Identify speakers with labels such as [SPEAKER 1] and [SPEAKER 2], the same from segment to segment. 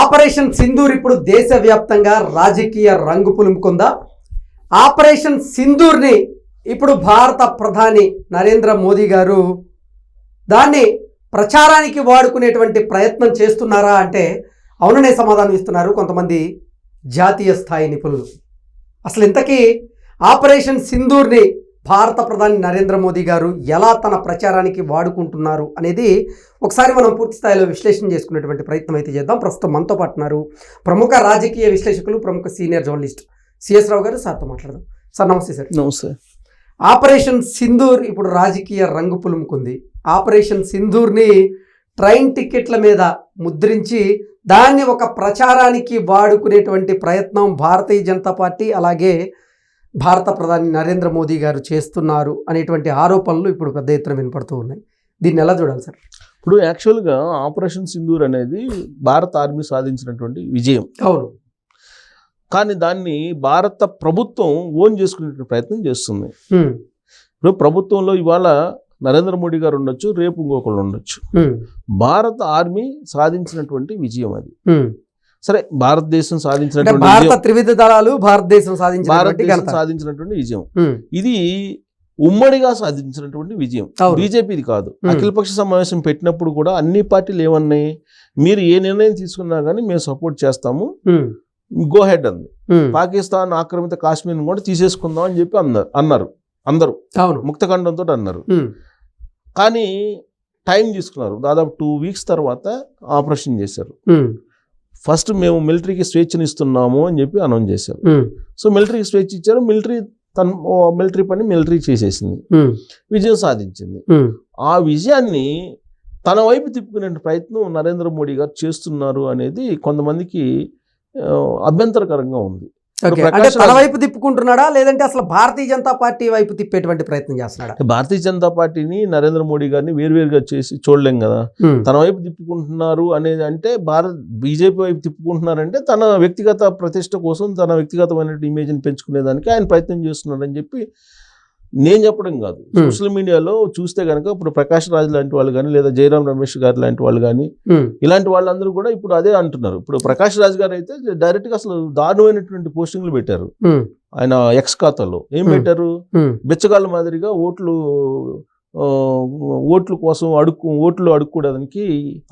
[SPEAKER 1] Operation Sindoor ఇప్పుడు దేశవ్యాప్తంగా రాజకీయ రంగు పులుముకుందా? ఆపరేషన్ సింధూర్ని ఇప్పుడు భారత ప్రధాని నరేంద్ర మోదీ గారు దాన్ని ప్రచారానికి వాడుకునేటువంటి ప్రయత్నం చేస్తున్నారా అంటే అవుననే సమాధానం ఇస్తున్నారు కొంతమంది జాతీయ స్థాయి నిపుణులు. అసలు ఇంతకీ ఆపరేషన్ సింధూర్ని భారత ప్రధాని నరేంద్ర మోదీ గారు ఎలా తన ప్రచారానికి వాడుకుంటున్నారు అనేది ఒకసారి మనం పూర్తి స్థాయిలో విశ్లేషణ చేసుకునేటువంటి ప్రయత్నం అయితే చేద్దాం. ప్రస్తుతం మనతో పాటు ఉన్నారు ప్రముఖ రాజకీయ విశ్లేషకులు ప్రముఖ సీనియర్ జర్నలిస్ట్ సిఎస్ రావు గారు. సార్తో మాట్లాడదాం. సార్ నమస్తే సార్.
[SPEAKER 2] నమస్తే.
[SPEAKER 1] ఆపరేషన్ సింధూర్ ఇప్పుడు రాజకీయ రంగు పులుముకుంది. ఆపరేషన్ సింధూర్ని ట్రైన్ టికెట్ల మీద ముద్రించి దాన్ని ఒక ప్రచారానికి వాడుకునేటువంటి ప్రయత్నం భారతీయ జనతా పార్టీ అలాగే భారత ప్రధాని నరేంద్ర మోదీ గారు చేస్తున్నారు అనేటువంటి ఆరోపణలు ఇప్పుడు పెద్ద ఎత్తున వినపడుతూ ఉన్నాయి. దీన్ని ఎలా చూడాలి సార్?
[SPEAKER 2] ఇప్పుడు యాక్చువల్గా ఆపరేషన్ సింధూర్ అనేది భారత ఆర్మీ సాధించినటువంటి విజయం.
[SPEAKER 1] అవును.
[SPEAKER 2] కానీ దాన్ని భారత ప్రభుత్వం ఓన్ చేసుకునే ప్రయత్నం చేస్తుంది. ఇప్పుడు ప్రభుత్వంలో ఇవాళ నరేంద్ర మోడీ గారు ఉండొచ్చు రేపు ఇంకొకళ్ళు ఉండొచ్చు. భారత ఆర్మీ సాధించినటువంటి విజయం అది. సరే భారతదేశం సాధించినటువంటి
[SPEAKER 1] భారత త్రివిధ దళాలు భారతదేశం సాధించినటువంటి
[SPEAKER 2] భారతదేశం సాధించినటువంటి విజయం. ఇది ఉమ్మడిగా సాధించినటువంటి విజయం. బీజేపీది కాదు. అఖిలపక్ష సమావేశం పెట్టినప్పుడు కూడా అన్ని పార్టీలు ఏమన్నాయి? మీరు ఏ నిర్ణయం తీసుకున్నా కానీ మేము సపోర్ట్ చేస్తాము. గో హెడ్ అంది. పాకిస్తాన్ ఆక్రమిత కాశ్మీర్ని కూడా తీసేసుకుందాం అని చెప్పి అన్నారు అన్నారు. అందరూ.
[SPEAKER 1] అవును.
[SPEAKER 2] ముక్తఖండంతో అన్నారు. కానీ టైం తీసుకున్నారు. దాదాపు టూ వీక్స్ తర్వాత ఆపరేషన్ చేశారు. ఫస్ట్ మేము మిలిటరీకి స్వేచ్ఛను ఇస్తున్నాము అని చెప్పి అనౌన్స్ చేశారు సో మిలిటరీకి స్వేచ్ఛ ఇచ్చారు. మిలిటరీ తన మిలిటరీ పని మిలిటరీ చేసేసింది. విజయం సాధించింది. ఆ విజయాన్ని తన వైపు తిప్పుకునే ప్రయత్నం నరేంద్ర మోడీ గారు చేస్తున్నారు అనేది కొంతమందికి అభ్యంతరకరంగా ఉంది.
[SPEAKER 1] అంటే తన వైపు తిప్పుకుంటున్నాడా? లేదంటే అసలు భారతీయ జనతా పార్టీ వైపు తిప్పేటువంటి ప్రయత్నం చేస్తున్నాడా?
[SPEAKER 2] భారతీయ జనతా పార్టీని నరేంద్ర మోడీ గారిని వేరువేరుగా చేసి చూడలేం కదా. తన వైపు తిప్పుకుంటున్నారు అనేది అంటే భారత్ బీజేపీ వైపు తిప్పుకుంటున్నారంటే తన వ్యక్తిగత ప్రతిష్ట కోసం తన వ్యక్తిగతమైన ఇమేజ్ని పెంచుకునేదానికి ఆయన ప్రయత్నం చేస్తున్నారని చెప్పి నేను చెప్పడం కాదు. సోషల్ మీడియాలో చూస్తే కనుక ఇప్పుడు ప్రకాష్ రాజ్ లాంటి వాళ్ళు కానీ లేదా జయరాం రమేష్ గారు లాంటి వాళ్ళు కానీ ఇలాంటి వాళ్ళందరూ కూడా ఇప్పుడు అదే అంటున్నారు. ఇప్పుడు ప్రకాష్ రాజ్ గారు అయితే డైరెక్ట్గా అసలు దారుణమైనటువంటి పోస్టింగ్లు పెట్టారు. ఆయన ఎక్స్ ఖాతాలో. ఏం. పెట్టారు? బిచ్చగాళ్ళ మాదిరిగా ఓట్లు ఓట్ల కోసం అడుక్కు ఓట్లు అడుక్కోవడానికి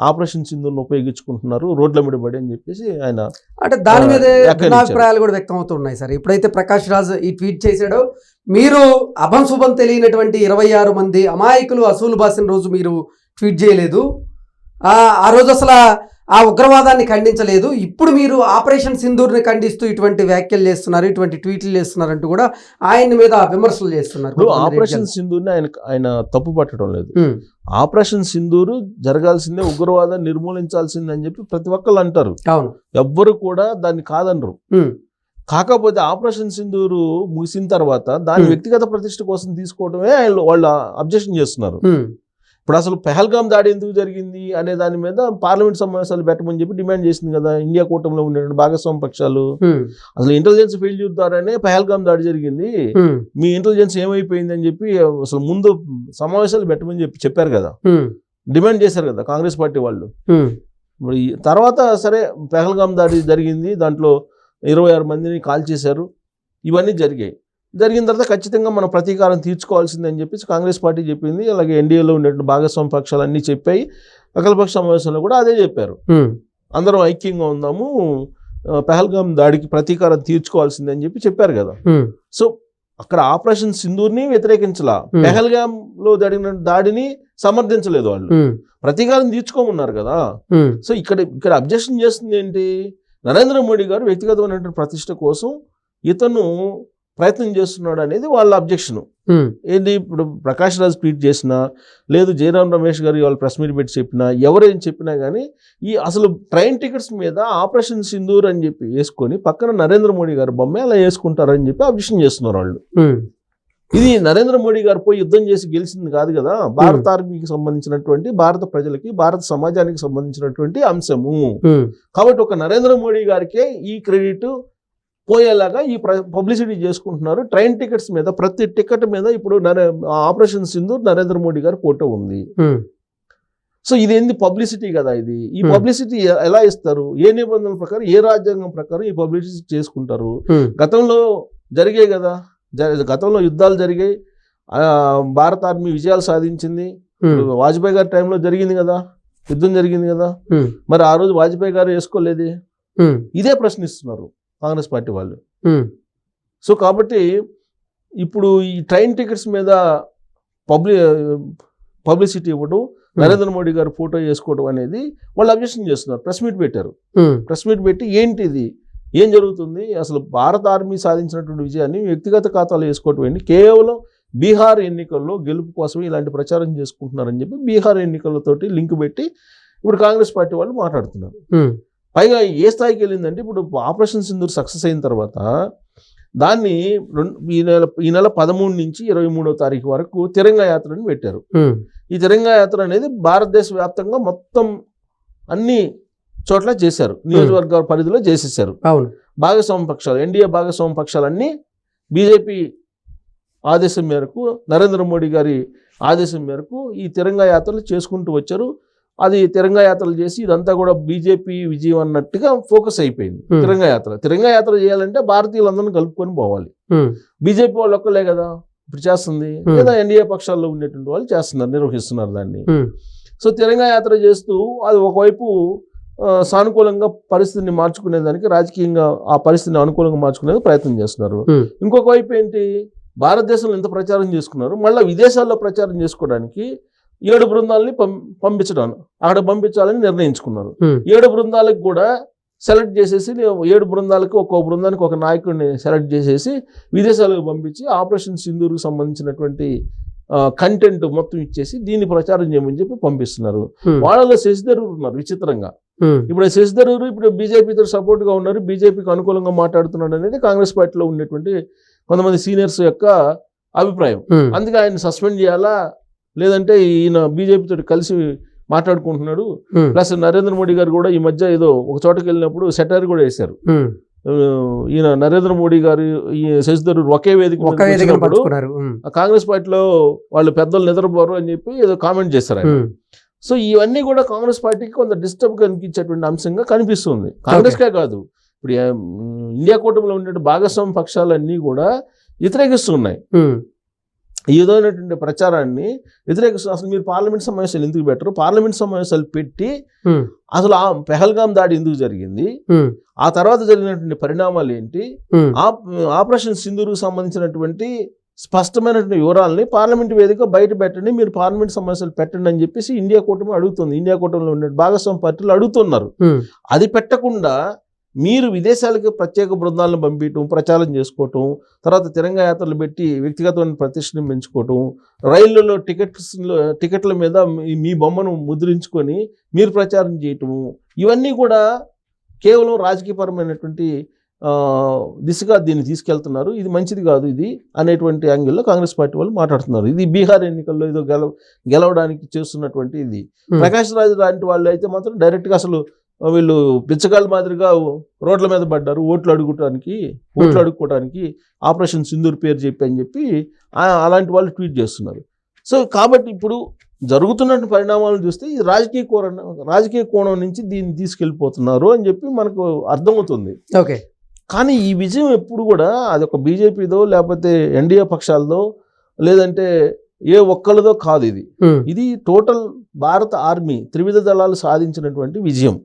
[SPEAKER 2] ఆపరేషన్ సింధుని ఉపయోగించుకుంటున్నారు రోడ్ల మీద పడి అని చెప్పేసి ఆయన
[SPEAKER 1] అంటే దాని మీద. భిన్నాభిప్రాయాలు కూడా వ్యక్తం అవుతున్నాయి సార్ ఎప్పుడైతే ప్రకాష్ రాజ్ ఈ ట్వీట్ చేశాడో మీరు అభం శుభం తెలియనటువంటి ఇరవై ఆరు మంది అమాయకులు అసూలు బాసిన రోజు మీరు ట్వీట్ చేయలేదు ఆ ఆ రోజు అసలు ఆ ఉగ్రవాదాన్ని ఖండించలేదు. ఇప్పుడు మీరు ఆపరేషన్ సింధూర్ని ఖండిస్తూ ఇటువంటి వ్యాఖ్యలు చేస్తున్నారు ఇటువంటి ట్వీట్లు చేస్తున్నారు అంటూ కూడా ఆయన మీద విమర్శలు చేస్తున్నారు
[SPEAKER 2] ఆపరేషన్ సింధూర్ని ఆయన ఆయన తప్పు పట్టడం లేదు. ఆపరేషన్ సింధూరు జరగాల్సిందే ఉగ్రవాదాన్ని నిర్మూలించాల్సిందే అని చెప్పి ప్రతి ఒక్కళ్ళు అంటారు.
[SPEAKER 1] అవును.
[SPEAKER 2] ఎవ్వరు కూడా దాన్ని కాదనరు. కాకపోతే ఆపరేషన్ సింధూరు ముగిసిన తర్వాత దాని. వ్యక్తిగత ప్రతిష్ట కోసం తీసుకోవడమే ఆయన వాళ్ళు అబ్జెక్షన్ చేస్తున్నారు. ఇప్పుడు అసలు పెహల్గాం దాడి ఎందుకు జరిగింది అనే దాని మీద పార్లమెంట్ సమావేశాలు పెట్టమని చెప్పి డిమాండ్ చేసింది కదా ఇండియా కూటమిలో ఉండే భాగస్వామి పక్షాలు. అసలు ఇంటెలిజెన్స్ ఫెయిల్యూర్ ద్వారానే పెహల్గాం దాడి జరిగింది. మీ ఇంటెలిజెన్స్ ఏమైపోయింది అని చెప్పి అసలు ముందు సమావేశాలు పెట్టమని చెప్పి చెప్పారు కదా. డిమాండ్ చేశారు కదా కాంగ్రెస్ పార్టీ వాళ్ళు. ఈ తర్వాత సరే పెహల్గాం దాడి జరిగింది. దాంట్లో ఇరవై ఆరు మందిని కాల్ చేశారు ఇవన్నీ జరిగాయి. జరిగిన తర్వాత ఖచ్చితంగా మనం ప్రతీకారం తీర్చుకోవాల్సిందని చెప్పేసి కాంగ్రెస్ పార్టీ చెప్పింది. అలాగే ఎన్డీఏలో ఉండేటువంటి భాగస్వామి పక్షాలు అన్నీ చెప్పాయి. అఖిలపక్ష సమావేశంలో కూడా అదే చెప్పారు. అందరం ఐక్యంగా ఉందాము పెహల్గాం దాడికి ప్రతీకారం తీర్చుకోవాల్సిందే అని చెప్పి చెప్పారు కదా. సో అక్కడ ఆపరేషన్ సింధూర్ని వ్యతిరేకించలా.
[SPEAKER 1] Hmm.
[SPEAKER 2] పెహల్గాంలో జరిగిన దాడిని సమర్థించలేదు వాళ్ళు. ప్రతీకారం తీర్చుకోమన్నారు కదా. సో ఇక్కడ ఇక్కడ అబ్జెక్షన్ చేస్తుంది ఏంటి? నరేంద్ర మోడీ గారు వ్యక్తిగతమైనటువంటి ప్రతిష్ట కోసం ఇతను ప్రయత్నం చేస్తున్నాడు అనేది వాళ్ళ అబ్జెక్షన్ ఏంటి? ఇప్పుడు ప్రకాష్ రాజ్ ట్వీట్ చేసినా లేదు జయరాం రమేష్ గారు వాళ్ళు ప్రెస్ మీట్ పెట్టి చెప్పినా ఎవరేం చెప్పినా కానీ ఈ అసలు ట్రైన్ టికెట్స్ మీద ఆపరేషన్ సింధూర్ అని చెప్పి వేసుకొని పక్కన నరేంద్ర మోడీ గారు బొమ్మ అలా వేసుకుంటారని చెప్పి అబ్జెక్షన్ చేస్తున్నారు వాళ్ళు. ఇది నరేంద్ర మోడీ గారు పోయి యుద్ధం చేసి గెలిచింది కాదు కదా? భారత ఆర్మీకి సంబంధించినటువంటి భారత ప్రజలకి భారత సమాజానికి సంబంధించినటువంటి అంశము. కాబట్టి ఒక నరేంద్ర మోడీ గారికే ఈ క్రెడిట్ పోయేలాగా ఈ పబ్లిసిటీ చేసుకుంటున్నారు. ట్రైన్ టికెట్స్ మీద ప్రతి టికెట్ మీద ఇప్పుడు నరే ఆపరేషన్ సింధు నరేంద్ర మోడీ గారి ఫోటో ఉంది. సో ఇది ఏంది పబ్లిసిటీ కదా ఇది. ఈ. పబ్లిసిటీ ఎలా ఇస్తారు? ఏ నిబంధనల ప్రకారం ఏ రాజ్యాంగం ప్రకారం ఈ పబ్లిసిటీ చేసుకుంటారు? గతంలో జరిగాయి కదా. గతంలో యుద్ధాలు జరిగాయి. భారత ఆర్మీ విజయాలు సాధించింది. వాజ్పేయి గారి టైంలో జరిగింది కదా. యుద్ధం జరిగింది కదా. మరి ఆ రోజు వాజ్పేయి గారు వేసుకోలేదే? ఇదే ప్రశ్నిస్తున్నారు. కాంగ్రెస్ పార్టీ వాళ్ళు. సో కాబట్టి ఇప్పుడు ఈ ట్రైన్ టికెట్స్ మీద పబ్లి పబ్లిసిటీ ఇవ్వడం నరేంద్ర మోడీ గారు ఫోటో వేసుకోవడం అనేది వాళ్ళు అబ్జెక్షన్ చేస్తున్నారు. ప్రెస్ మీట్ పెట్టారు. ప్రెస్ మీట్ పెట్టి ఏంటి ఇది ఏం జరుగుతుంది? అసలు భారత ఆర్మీ సాధించినటువంటి విజయాన్ని వ్యక్తిగత ఖాతాలో వేసుకోవటం ఏంటి? కేవలం బీహార్ ఎన్నికల్లో గెలుపు కోసం ఇలాంటి ప్రచారం చేసుకుంటున్నారని చెప్పి బీహార్ ఎన్నికలతోటి లింక్ పెట్టి ఇప్పుడు కాంగ్రెస్ పార్టీ వాళ్ళు మాట్లాడుతున్నారు. పైగా ఏ స్థాయికి వెళ్ళిందంటే ఇప్పుడు ఆపరేషన్ సింధూర్ సక్సెస్ అయిన తర్వాత దాన్ని రెండు ఈ నెల ఈ నెల పదమూడు నుంచి ఇరవై మూడో తారీఖు వరకు తిరంగ యాత్రని పెట్టారు. ఈ తిరంగ యాత్ర అనేది భారతదేశ వ్యాప్తంగా మొత్తం అన్ని చోట్ల చేశారు. నియోజకవర్గ పరిధిలో చేసేసారు
[SPEAKER 1] అవును.
[SPEAKER 2] భాగస్వామ్య పక్షాలు ఎన్డీఏ భాగస్వామ్య పక్షాలన్నీ బీజేపీ ఆదేశం మేరకు నరేంద్ర మోడీ గారి ఆదేశం మేరకు ఈ తిరంగ యాత్రలు చేసుకుంటూ వచ్చారు. అది తిరంగ యాత్రలు చేసి ఇదంతా కూడా బీజేపీ విజయం అన్నట్టుగా ఫోకస్ అయిపోయింది.
[SPEAKER 1] Hmm.
[SPEAKER 2] తిరంగ యాత్ర. తిరంగ యాత్ర చేయాలంటే భారతీయులందరినీ కలుపుకొని పోవాలి. బీజేపీ వాళ్ళు ఒక్కలే కదా? ఇప్పుడు చేస్తుంది. లేదా ఎన్డీఏ పక్షాల్లో ఉండేటువంటి వాళ్ళు చేస్తున్నారు నిర్వహిస్తున్నారు దాన్ని. సో తెలంగాణ యాత్ర చేస్తూ అది ఒకవైపు సానుకూలంగా పరిస్థితిని మార్చుకునేదానికి రాజకీయంగా ఆ పరిస్థితిని అనుకూలంగా మార్చుకునేందుకు ప్రయత్నం చేస్తున్నారు. ఇంకొక వైపు ఏంటి? భారతదేశంలో ఎంత ప్రచారం చేసుకున్నారు. మళ్ళీ విదేశాల్లో ప్రచారం చేసుకోవడానికి ఏడు బృందాలని పంపించడం. అక్కడ పంపించాలని నిర్ణయించుకున్నారు. ఏడు బృందాలకు కూడా సెలెక్ట్ చేసేసి ఏడు బృందాలకు ఒక్కో బృందానికి ఒక నాయకుడిని సెలెక్ట్ చేసేసి విదేశాలకు పంపించి ఆపరేషన్ సింధూర్కి సంబంధించినటువంటి కంటెంట్ మొత్తం ఇచ్చేసి దీన్ని ప్రచారం చేయమని చెప్పి పంపిస్తున్నారు. వాళ్ళలో శశిధర్ ఉన్నారు విచిత్రంగా. ఇప్పుడు శశిధర్ ఇప్పుడు బీజేపీతో సపోర్ట్గా ఉన్నారు. బీజేపీకి అనుకూలంగా మాట్లాడుతున్నాడు అనేది కాంగ్రెస్ పార్టీలో ఉన్నటువంటి కొంతమంది సీనియర్స్ యొక్క అభిప్రాయం. అందుకే ఆయన సస్పెండ్ చేయాలా? లేదంటే ఈయన బీజేపీతో కలిసి మాట్లాడుకుంటున్నాడు. ప్లస్ నరేంద్ర మోడీ గారు కూడా ఈ మధ్య ఏదో ఒక చోటకి వెళ్ళినప్పుడు సెటర్ కూడా వేశారు. ఈయన నరేంద్ర మోడీ గారు ఈ శశిధర్ ఒకే వేదిక కాంగ్రెస్ పార్టీలో వాళ్ళు పెద్దలు నిద్రపోరు అని చెప్పి ఏదో కామెంట్ చేశారు ఆయన.
[SPEAKER 1] ఉమ్,
[SPEAKER 2] సో ఇవన్నీ కూడా కాంగ్రెస్ పార్టీకి కొంత డిస్టర్బ్ కనిపించేటువంటి అంశంగా కనిపిస్తుంది. కాంగ్రెస్కే కాదు. ఇప్పుడు ఇండియా కూటమిలో ఉండే భాగస్వామ్య పక్షాలన్నీ కూడా వ్యతిరేకిస్తున్నాయి. ఈ విధమైనటువంటి ప్రచారాన్ని వ్యతిరేకిస్తూ అసలు మీరు పార్లమెంట్ సమావేశాలు ఎందుకు పెట్టరు? పార్లమెంట్ సమావేశాలు పెట్టి అసలు ఆ పెహల్గాం దాడి ఎందుకు జరిగింది? ఆ తర్వాత జరిగినటువంటి పరిణామాలు ఏంటి? ఆపరేషన్ సింధూరుకు సంబంధించినటువంటి స్పష్టమైనటువంటి వివరాలని పార్లమెంట్ వేదిక బయట పెట్టండి మీరు పార్లమెంట్ సమావేశాలు పెట్టండి అని చెప్పేసి ఇండియా కూటమి అడుగుతుంది. ఇండియా కూటమిలో ఉండే భాగస్వామ్య పార్టీలు అడుగుతున్నారు. అది పెట్టకుండా మీరు విదేశాలకు ప్రత్యేక బృందాలను పంపించడం ప్రచారం చేసుకోవటం తర్వాత తిరంగ యాత్రలు పెట్టి వ్యక్తిగతమైన ప్రతిష్టను పెంచుకోవటం రైళ్ళలో టికెట్స్ టికెట్ల మీద మీ- బొమ్మను ముద్రించుకొని మీరు ప్రచారం చేయటము ఇవన్నీ కూడా కేవలం రాజకీయపరమైనటువంటి దిశగా దీన్ని తీసుకెళ్తున్నారు. ఇది మంచిది కాదు ఇది అనేటువంటి యాంగిల్లో కాంగ్రెస్ పార్టీ వాళ్ళు మాట్లాడుతున్నారు. ఇది బీహార్ ఎన్నికల్లో ఏదో గెలవ గెలవడానికి చేస్తున్నటువంటి ఇది.
[SPEAKER 1] ఉమ్,
[SPEAKER 2] ప్రకాష్ రాజు లాంటి వాళ్ళు అయితే మాత్రం డైరెక్ట్గా అసలు వీళ్ళు బిచ్చగాళ్ళ మాదిరిగా రోడ్ల మీద పడ్డారు ఓట్లు అడుగుకోవడానికి ఓట్లు. అడుక్కోవడానికి ఆపరేషన్ సింధూర్ పేరు చెప్పి అని చెప్పి అలాంటి వాళ్ళు ట్వీట్ చేస్తున్నారు. సో కాబట్టి ఇప్పుడు జరుగుతున్న పరిణామాలను చూస్తే ఇది రాజకీయ కోణం రాజకీయ కోణం నుంచి దీన్ని తీసుకెళ్ళిపోతున్నారు అని చెప్పి మనకు అర్థమవుతుంది.
[SPEAKER 1] ఓకే.
[SPEAKER 2] కానీ ఈ విజయం ఎప్పుడు కూడా అది ఒక బీజేపీదో లేకపోతే ఎన్డీఏ పక్షాలదో లేదంటే ఏ ఒక్కరిదో కాదు ఇది. ఇది టోటల్ భారత ఆర్మీ త్రివిధ దళాలు సాధించినటువంటి విజయం.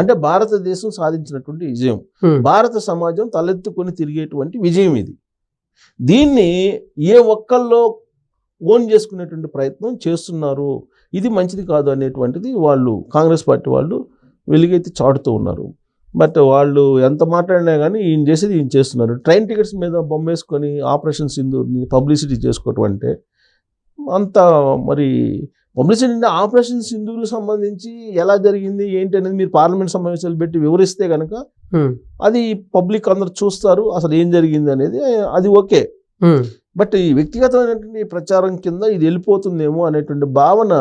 [SPEAKER 2] అంటే భారతదేశం సాధించినటువంటి విజయం. భారత సమాజం తలెత్తుకొని తిరిగేటువంటి విజయం ఇది. దీన్ని ఏ ఒక్కళ్ళో ఓన్ చేసుకునేటువంటి ప్రయత్నం చేస్తున్నారు. ఇది మంచిది కాదు అనేటువంటిది వాళ్ళు కాంగ్రెస్ పార్టీ వాళ్ళు వెలుగైతే చాటుతూ ఉన్నారు. బట్ వాళ్ళు ఎంత మాట్లాడినా కానీ ఈయన చేసేది ఈయన చేస్తున్నారు. ట్రైన్ టికెట్స్ మీద బొమ్మేసుకొని ఆపరేషన్ సింధూర్ని పబ్లిసిటీ చేసుకోవటం అంటే అంత మరి పబ్లిసిటీ ఆపరేషన్ సింధూర్కి సంబంధించి ఎలా జరిగింది ఏంటి అనేది మీరు పార్లమెంట్ సమావేశాలు పెట్టి వివరిస్తే కనుక అది పబ్లిక్ అందరు చూస్తారు అసలు ఏం జరిగింది అనేది అది ఓకే. బట్ ఈ వ్యక్తిగతమైనటువంటి ప్రచారం కింద ఇది వెళ్ళిపోతుందేమో అనేటువంటి భావన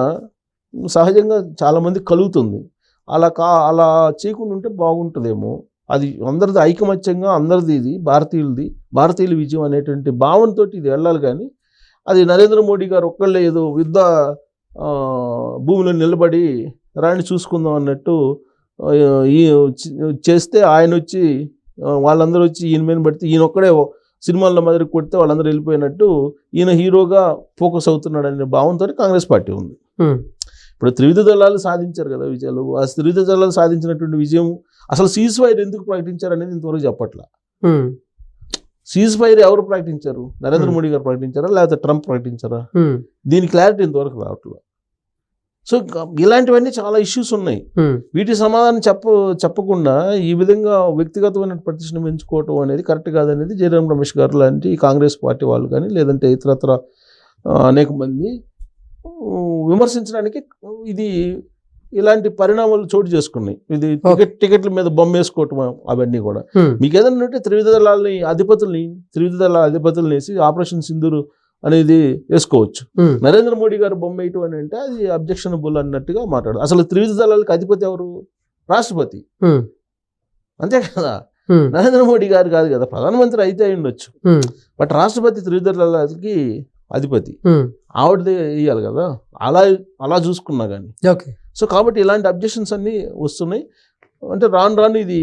[SPEAKER 2] సహజంగా చాలామంది కలుగుతుంది. అలా కా అలా చేయకుండా ఉంటే బాగుంటుందేమో. అది అందరిది ఐకమత్యంగా అందరిది ఇది భారతీయులది భారతీయుల విజయం అనేటువంటి భావనతో ఇది వెళ్ళాలి కానీ అది నరేంద్ర మోడీ గారు ఒక్కళ్ళే ఏదో యుద్ధ భూమిలో నిలబడి రాణి చూసుకుందాం అన్నట్టు ఈ చేస్తే ఆయన వచ్చి వాళ్ళందరూ వచ్చి ఈయన మీద పడితే ఈయన ఒక్కడే సినిమాల్లో మాదిరి కొడితే వాళ్ళందరూ వెళ్ళిపోయినట్టు ఈయన హీరోగా ఫోకస్ అవుతున్నాడు అనే భావంతో కాంగ్రెస్ పార్టీ ఉంది. ఇప్పుడు త్రివిధ దళాలు సాధించారు కదా విజయాలు. ఆ త్రివిధ దళాలు సాధించినటువంటి విజయం అసలు సీజ్ ఫైర్ ఎందుకు ప్రకటించారు అనేది ఇంతవరకు చెప్పట్లా. సీజ్ ఫైర్ ఎవరు ప్రకటించారు? నరేంద్ర
[SPEAKER 1] Hmm.
[SPEAKER 2] మోడీ గారు ప్రకటించారా? లేకపోతే ట్రంప్ ప్రకటించారా?
[SPEAKER 1] ఉమ్,
[SPEAKER 2] దీని క్లారిటీ ఇంతవరకు రావట్లేదు సో ఇలాంటివన్నీ చాలా ఇష్యూస్ ఉన్నాయి.
[SPEAKER 1] ఉమ్,
[SPEAKER 2] వీటి సమాధానం చెప్ప చెప్పకుండా ఈ విధంగా వ్యక్తిగతమైన ప్రతిష్టను పెంచుకోవటం అనేది కరెక్ట్ కాదనేది జయరాం రమేష్ గారు లాంటి కాంగ్రెస్ పార్టీ వాళ్ళు కానీ లేదంటే ఇతరత్ర అనేక మంది విమర్శించడానికి ఇది ఇలాంటి పరిణామాలు చోటు చేసుకున్నాయి. ఇది టికెట్ టికెట్ల మీద బొమ్మ వేసుకోవటం అవన్నీ కూడా. మీకు ఏదైనా ఉంటే త్రివిధ దళాలని అధిపతుల్ని త్రివిధ దళ అధిపతుల్ని వేసి ఆపరేషన్ సింధూరు అనేది వేసుకోవచ్చు. నరేంద్ర మోడీ గారు బొమ్మ వేయటం అని అంటే అది అబ్జెక్షనబుల్ అన్నట్టుగా మాట్లాడు. అసలు త్రివిధ దళాలకు అధిపతి ఎవరు? రాష్ట్రపతి. అంతే కదా? నరేంద్ర మోడీ గారు కాదు కదా ప్రధానమంత్రి అయితే అయి ఉండొచ్చు. బట్ రాష్ట్రపతి త్రివిధ దళాలకి అధిపతి. ఆవిడదే వేయాలి కదా? అలా అలా చూసుకున్నా కానీ
[SPEAKER 1] ఓకే.
[SPEAKER 2] సో కాబట్టి ఇలాంటి అబ్జెక్షన్స్ అన్నీ వస్తున్నాయి. అంటే రాను రాను ఇది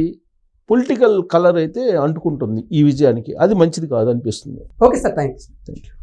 [SPEAKER 2] పొలిటికల్ కలర్ అయితే అంటుకుంటుంది ఈ విజయానికి. అది మంచిది కాదు అనిపిస్తుంది.
[SPEAKER 1] Okay sir thank you
[SPEAKER 2] thank you